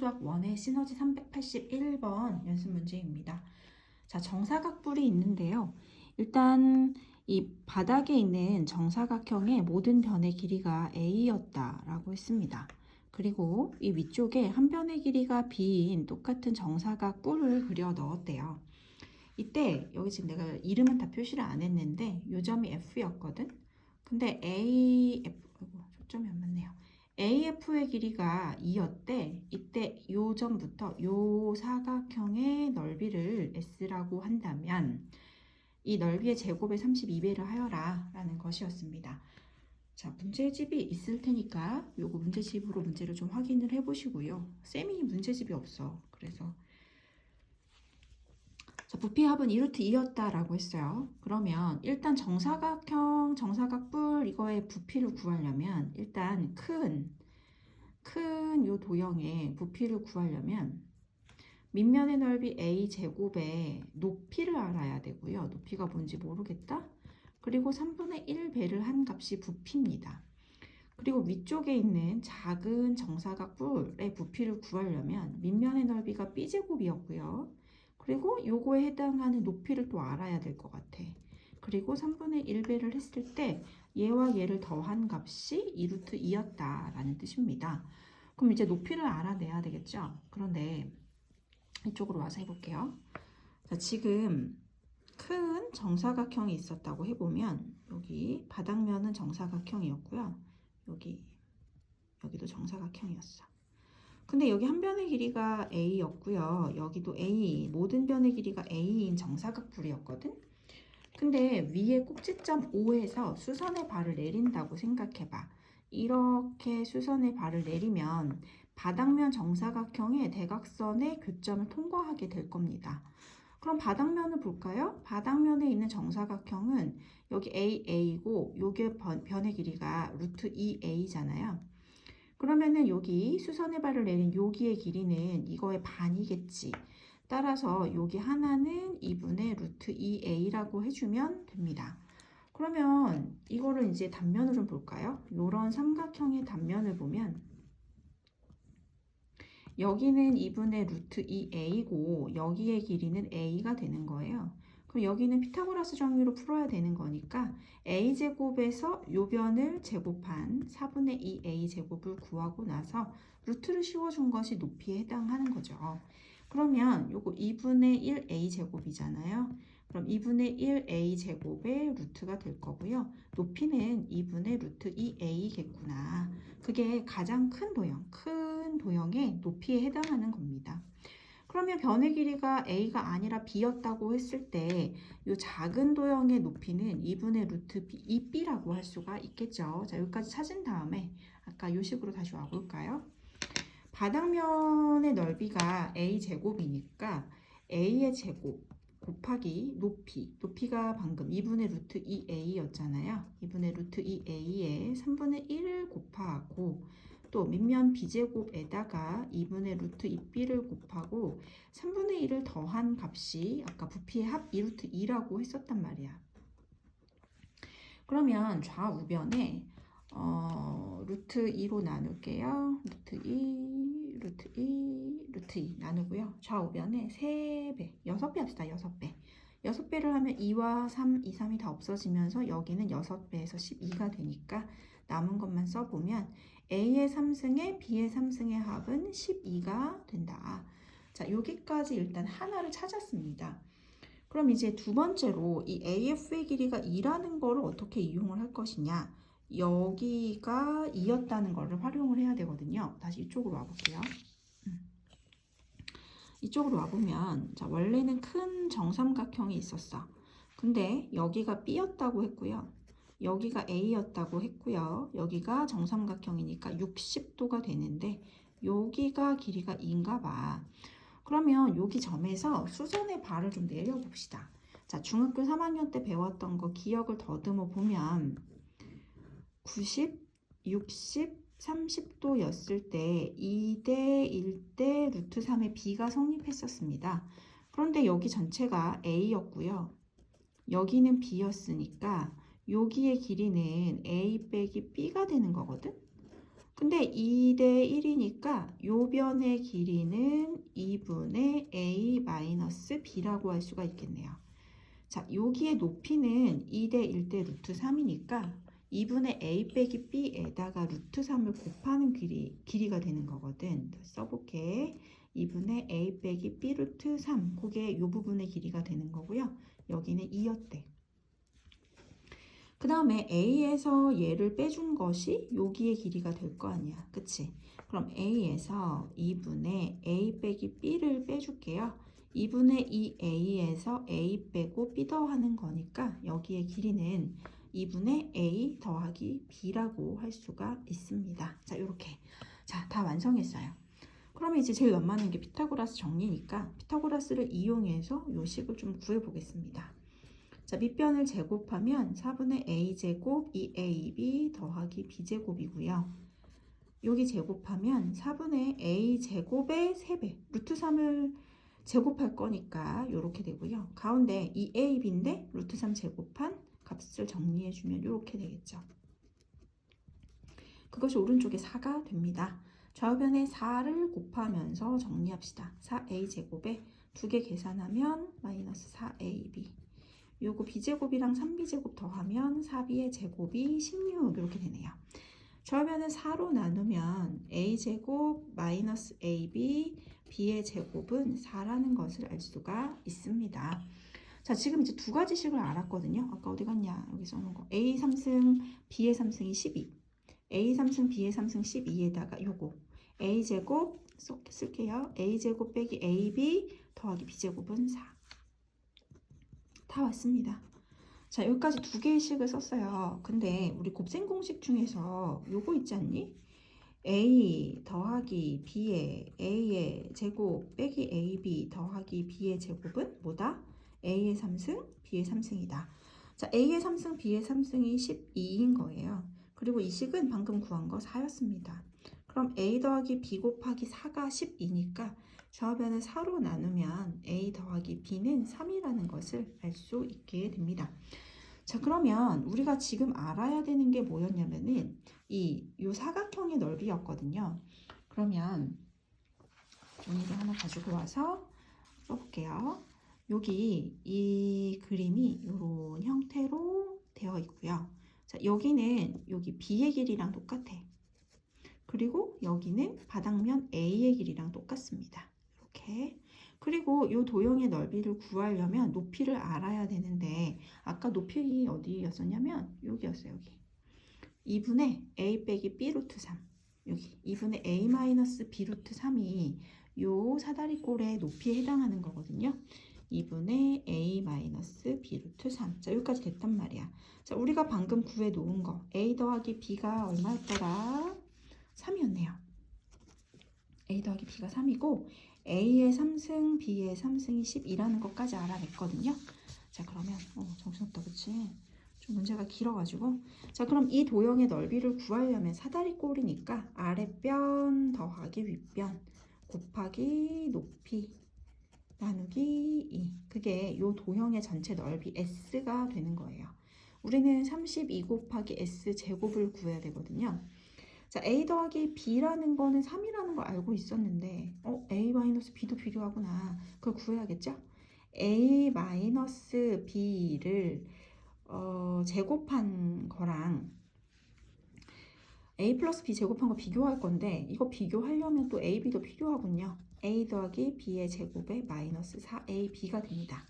수학 1의 시너지 381번 연습 문제입니다. 자, 정사각뿔이 있는데요. 일단 이 바닥에 있는 정사각형의 모든 변의 길이가 a였다라고 했습니다. 그리고 이 위쪽에 한 변의 길이가 b인 똑같은 정사각 뿔을 그려 넣었대요. 이때 여기 지금 내가 이름은 다 표시를 안 했는데 요 점이 f였거든. 근데 AF 아이고, 초점이 안 맞네요. AF의 길이가 2였대. 이때 요 점부터 요 사각형의 넓이를 S라고 한다면 이 넓이의 제곱의 32배를 하여라 라는 것이었습니다. 자, 문제집이 있을 테니까 요거 문제집으로 문제를 좀 확인을 해 보시고요. 쌤이 문제집이 없어. 그래서 자, 부피의 합은 2루트 2였다라고 했어요. 그러면 일단 정사각형, 정사각뿔 이거의 부피를 구하려면 일단 큰, 큰 요 도형의 부피를 구하려면 밑면의 넓이 a 제곱의 높이를 알아야 되고요. 높이가 뭔지 모르겠다. 그리고 3분의 1배를 한 값이 부피입니다. 그리고 위쪽에 있는 작은 정사각뿔의 부피를 구하려면 밑면의 넓이가 b제곱이었고요. 그리고 요거에 해당하는 높이를 또 알아야 될 것 같아. 그리고 3분의 1배를 했을 때 얘와 얘를 더한 값이 2루트 2였다라는 뜻입니다. 그럼 이제 높이를 알아내야 되겠죠? 그런데 이쪽으로 와서 해볼게요. 자, 지금 큰 정사각형이 있었다고 해보면 여기 바닥면은 정사각형이었고요. 여기 여기도 정사각형이었어. 근데 여기 한 변의 길이가 a였고요. 여기도 a, 모든 변의 길이가 a인 정사각뿔이었거든. 근데 위에 꼭지점 O에서 수선의 발을 내린다고 생각해봐. 이렇게 수선의 발을 내리면 바닥면 정사각형의 대각선의 교점을 통과하게 될 겁니다. 그럼 바닥면을 볼까요? 바닥면에 있는 정사각형은 여기 AA고 요게 변의 길이가 루트 2A잖아요. 그러면은 여기 수선의 발을 내린 여기의 길이는 이거의 반이겠지. 따라서 여기 하나는 2분의 루트 2a라고 해주면 됩니다. 그러면 이거를 이제 단면을 좀 볼까요? 이런 삼각형의 단면을 보면 여기는 2분의 루트 2a고 여기의 길이는 a가 되는 거예요. 그럼 여기는 피타고라스 정리로 풀어야 되는 거니까 a제곱에서 요 변을 제곱한 4분의 2a 제곱을 구하고 나서 루트를 씌워준 것이 높이에 해당하는 거죠. 그러면 요거 2분의 1a 제곱이잖아요. 그럼 2분의 1a 제곱의 루트가 될 거고요. 높이는 2분의 루트 2a겠구나. 그게 가장 큰 도형, 큰 도형의 높이에 해당하는 겁니다. 그러면 변의 길이가 a가 아니라 b였다고 했을 때 이 작은 도형의 높이는 2분의 루트 b, 2b라고 할 수가 있겠죠. 자, 여기까지 찾은 다음에 아까 이 식으로 다시 와볼까요? 바닥면의 넓이가 a 제곱이니까 a의 제곱 곱하기 높이 높이가 방금 2분의 루트 2a였잖아요 2분의 루트 2a에 3분의 1을 곱하고 또 밑면 b제곱에다가 2분의 루트 2b를 곱하고 3분의 1을 더한 값이 아까 부피의 합 2루트 2라고 했었단 말이야 그러면 좌우변에 어, 루트 2로 나눌게요. 루트 2, 루트 2, 루트 2 나누고요. 좌우변에 3배, 6배 합시다. 6배. 6배를 하면 2와 3, 2, 3이 다 없어지면서 여기는 6배에서 12가 되니까 남은 것만 써보면 A의 3승에 B의 3승의 합은 12가 된다. 자, 여기까지 일단 하나를 찾았습니다. 그럼 이제 두 번째로 이 AF의 길이가 2라는 거를 어떻게 이용을 할 것이냐. 여기가 2였다는 거를 활용을 해야 되거든요. 다시 이쪽으로 와볼게요. 음. 이쪽으로 와보면 자, 원래는 큰 정삼각형이 있었어. 근데 여기가 B였다고 했고요. 여기가 A였다고 했고요. 여기가 정삼각형이니까 60도가 되는데 여기가 길이가 2인가 봐. 그러면 여기 점에서 수선의 발을 좀 내려봅시다. 자, 중학교 3학년 때 배웠던 거 기억을 더듬어 보면 90, 60, 30도였을 때 2대 1대 루트 3의 b가 성립했었습니다. 그런데 여기 전체가 a였고요. 여기는 b였으니까 여기의 길이는 a 빼기 b가 되는 거거든. 근데 2대 1이니까 요 변의 길이는 2분의 a 마이너스 b라고 할 수가 있겠네요. 자, 여기에 높이는 2대 1대 루트 3이니까 2분의 a 빼기 b에다가 루트 3을 곱하는 길이, 길이가 되는 거거든. 써볼게. 2분의 a 빼기 b 루트 3. 그게 요 부분의 길이가 되는 거고요. 여기는 2였대. 그 다음에 a에서 얘를 빼준 것이 여기의 길이가 될 거 아니야. 그치? 그럼 a에서 2분의 a 빼기 b를 빼줄게요. 2분의 2a에서 a 빼고 b 더하는 거니까 여기의 길이는 2분의 a 더하기 b라고 할 수가 있습니다. 자, 이렇게. 자, 다 완성했어요. 그러면 이제 제일 원만한 게 피타고라스 정리니까 피타고라스를 이용해서 요 식을 좀 구해 보겠습니다. 자, 밑변을 제곱하면 4분의 a제곱 2ab 더하기 b제곱이고요. 여기 제곱하면 4분의 a제곱의 3배, 루트 3을 제곱할 거니까 이렇게 되고요. 가운데 2ab인데 루트 3 제곱한 값을 정리해주면 이렇게 되겠죠. 그것이 오른쪽에 4가 됩니다. 좌우변에 4를 곱하면서 정리합시다. 4a제곱에 두 개 계산하면 마이너스 4ab 요거 b제곱이랑 3b제곱 더하면 4b의 제곱이 16 이렇게 되네요. 좌우변을 4로 나누면 a제곱 마이너스 ab b의 제곱은 4라는 것을 알 수가 있습니다. 자 지금 이제 두 가지 식을 알았거든요. 아까 어디 갔냐 여기 써놓은 거 a 3승 b의 3승이 12 a 3승 b의 3승 12에다가 요거 a 제곱 쏙 쓸게요. a 제곱 빼기 ab 더하기 b 제곱은 4. 다 왔습니다. 자, 여기까지 두 개의 식을 썼어요. 근데 우리 곱셈 공식 중에서 요거 있지 않니? a 더하기 b의 a의 제곱 빼기 ab 더하기 b의 제곱은 뭐다? a의 3승, b의 3승이다. 자, a의 3승, b의 3승이 12인 거예요. 그리고 이 식은 방금 구한 거 4였습니다. 그럼 a 더하기 b 곱하기 4가 12니까 좌우변을 4로 나누면 a 더하기 b는 3이라는 것을 알 수 있게 됩니다. 자 그러면 우리가 지금 알아야 되는 게 뭐였냐면은 이 요 사각형의 넓이였거든요. 그러면 종이를 하나 가지고 와서 써볼게요. 여기 이 그림이 이런 형태로 되어 있고요. 자 여기는 여기 b의 길이랑 똑같아. 그리고 여기는 바닥면 a의 길이랑 똑같습니다. 이렇게. 그리고 이 도형의 넓이를 구하려면 높이를 알아야 되는데 아까 높이 어디였었냐면 여기였어요. 여기. 2분의 a 빼기 b 루트 3 여기 2분의 a 마이너스 b 루트 3이 요 사다리꼴의 높이에 해당하는 거거든요. 2분의 a 마이너스 b 루트 3. 자, 여기까지 됐단 말이야. 자, 우리가 방금 구해 놓은 거 a 더하기 b가 얼마였더라? 3이었네요. a 더하기 b가 3이고 a의 3승, b의 3승이 10이라는 것까지 알아냈거든요. 자, 그러면 어, 정신없다, 그치? 좀 문제가 길어가지고 자, 그럼 이 도형의 넓이를 구하려면 사다리 꼴이니까 아랫변 더하기 윗변 곱하기 높이 나누기 2 그게 이 도형의 전체 넓이 s가 되는 거예요. 우리는 32 곱하기 s 제곱을 구해야 되거든요. 자, a 더하기 b라는 거는 3이라는 걸 알고 있었는데 어, a 마이너스 b도 필요하구나. 그걸 구해야겠죠? a 마이너스 b를 어, 제곱한 거랑 a 플러스 b 제곱한 거 비교할 건데 이거 비교하려면 또 a, b도 필요하군요. a 더하기 b의 제곱에 마이너스 4ab가 됩니다.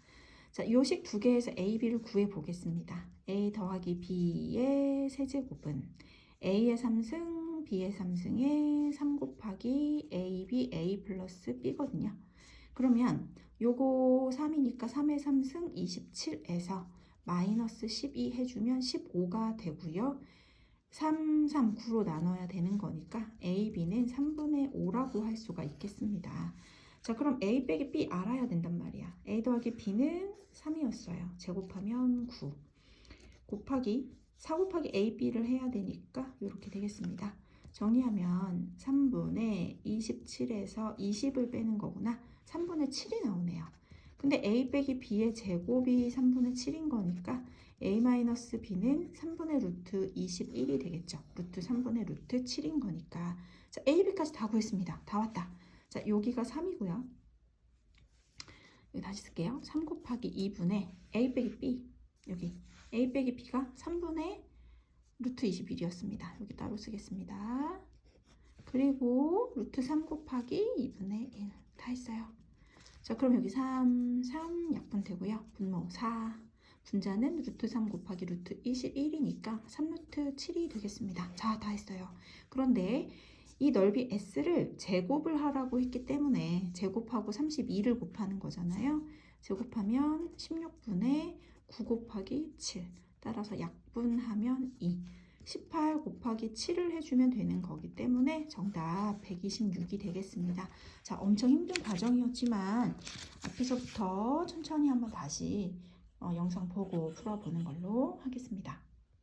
자, 요식 두 개에서 a, b를 구해 보겠습니다. a 더하기 b의 세제곱은 a의 3승, b의 3승에 3 곱하기 ab, a 플러스 b거든요. 그러면 요거 3이니까 3의 3승 27에서 마이너스 12 해주면 15가 되고요. 3, 3, 9로 나눠야 되는 거니까 A, B는 3분의 5라고 할 수가 있겠습니다. 자, 그럼 A 빼기 B 알아야 된단 말이야. A 더하기 B는 3이었어요. 제곱하면 9. 곱하기 4 곱하기 A, B를 해야 되니까 이렇게 되겠습니다. 정리하면 3분의 27에서 20을 빼는 거구나. 3분의 7이 나오네요. 근데 a 빼기 b의 제곱이 3분의 7인 거니까 a 마이너스 b는 3분의 루트 21이 되겠죠. 루트 3분의 루트 7인 거니까. 자, a, b까지 다 구했습니다. 다 왔다. 자, 여기가 3이고요. 여기 다시 쓸게요. 3 곱하기 2분의 a 빼기 b. 여기 a 빼기 b가 3분의 루트 21이었습니다. 여기 따로 쓰겠습니다. 그리고 루트 3 곱하기 2분의 1. 다 했어요. 자, 그럼 여기 3, 3 약분되고요. 분모 4. 분자는 루트 3 곱하기 루트 21이니까 3루트 7이 되겠습니다. 자, 다 했어요. 그런데 이 넓이 S를 제곱을 하라고 했기 때문에 제곱하고 32를 곱하는 거잖아요. 제곱하면 16분의 9 곱하기 7. 따라서 약분하면 2. 18 곱하기 7을 해주면 되는 거기 때문에 정답 126이 되겠습니다. 자, 엄청 힘든 과정이었지만 앞에서부터 천천히 한번 다시 어, 영상 보고 풀어보는 걸로 하겠습니다.